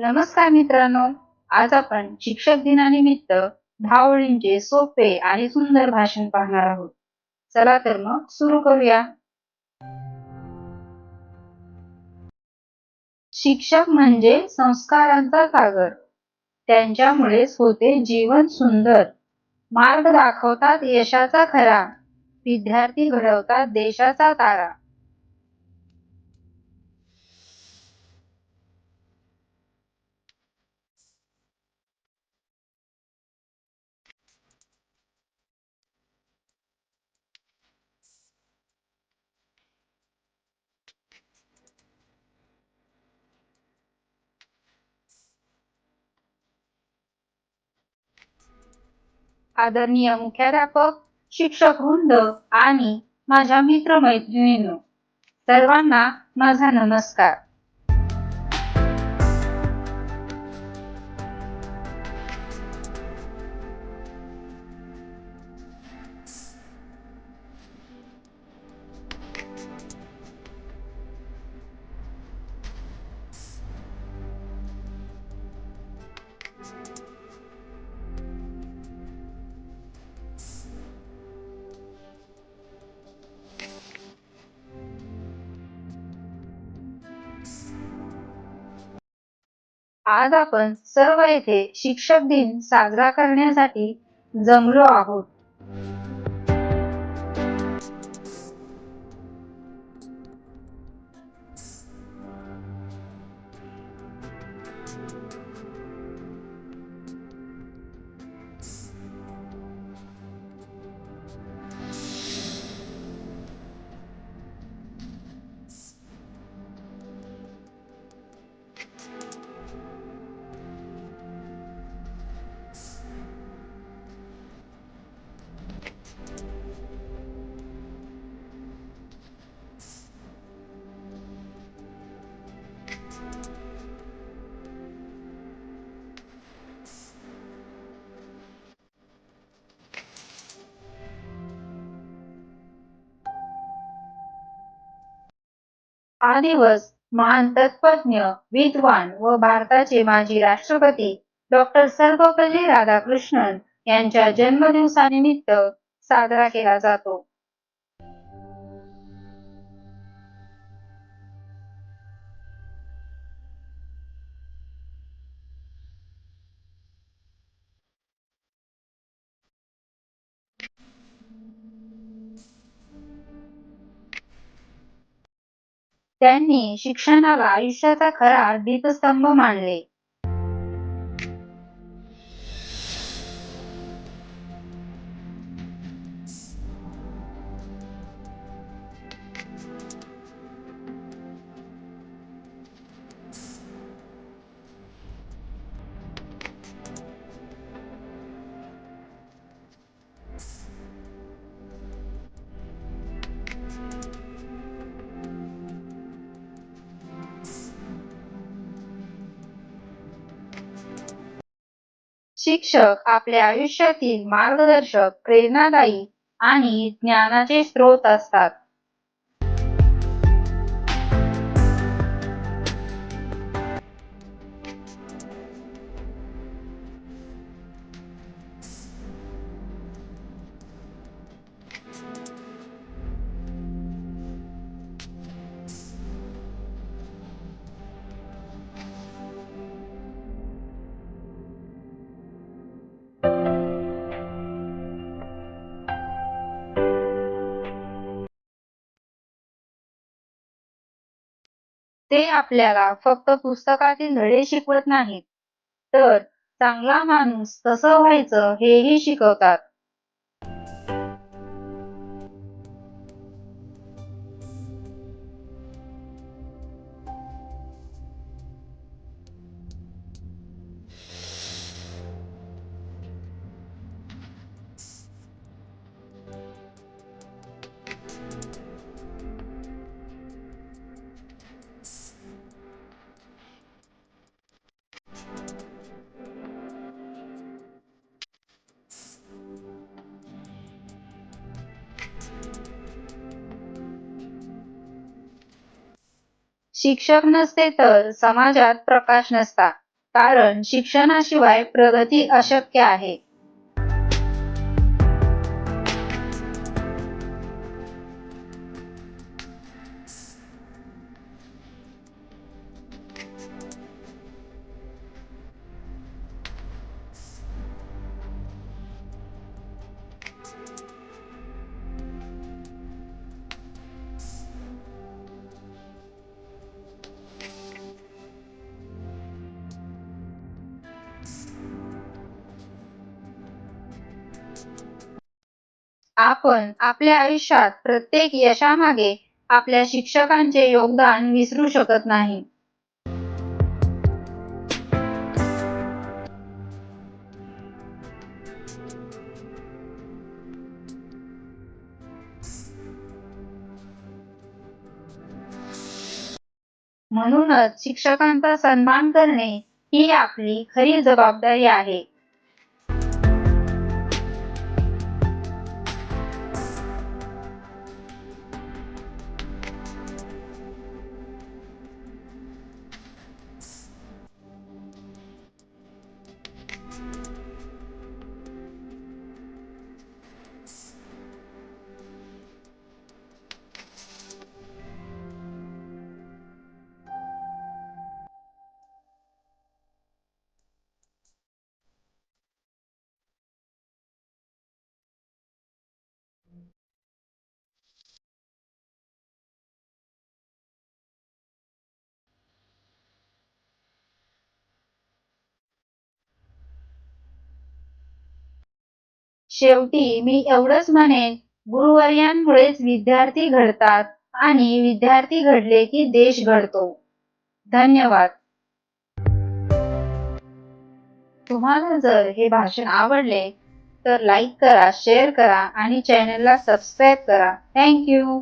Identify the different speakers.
Speaker 1: नमस्कार मित्रांनो आज आपण शिक्षक दिनानिमित्त दहा ओळींचे सोपे आणि सुंदर भाषण पाहणार आहोत. चला तर मग सुरू करूया. शिक्षक म्हणजे संस्कारांचा सागर. त्यांच्यामुळेच होते जीवन सुंदर. मार्ग दाखवतात यशाचा खरा. विद्यार्थी घडवतात देशाचा तारा. आदरणीय मुख्याध्यापक शिक्षक वृंद आणि माझ्या मित्रमैत्रिणींनो सर्वांना माझा नमस्कार. आज आपण सर्व येथे शिक्षक दिन साजरा करण्यासाठी जमलो आहोत. हा दिवस महान तत्वज्ञ विद्वान व भारताचे माजी राष्ट्रपती डॉक्टर सर्वपल्ली राधाकृष्णन यांच्या जन्मदिवसानिमित्त साजरा केला जातो. त्यांनी शिक्षणाला आयुष्याचा खरा दीपस्तंभ मानले. शिक्षक आपल्या आयुष्यातील मार्गदर्शक प्रेरणादायी आणि ज्ञानाचे स्रोत असतात. ते आपल्याला फक्त पुस्तकातील धडे शिकवत नाहीत. तर चांगला माणूस कसं व्हायचं हेही शिकवतात. शिक्षक नसते तर समाजात प्रकाश नसता. कारण शिक्षणाशिवाय प्रगती अशक्य आहे. आपण आपल्या आयुष्यात प्रत्येक यशामागे आपल्या शिक्षकांचे योगदान विसरू शकत नाही. म्हणूनच शिक्षकांचा सन्मान करणे ही आपली खरी जबाबदारी आहे. शेवटी मी एवढंच म्हणेन गुरुवर्यांमुळेच विद्यार्थी घडतात आणि विद्यार्थी घडले की देश घडतो. धन्यवाद. तुम्हाला जर हे भाषण आवडले तर लाईक करा शेअर करा आणि चॅनलला सबस्क्राईब करा. थँक्यू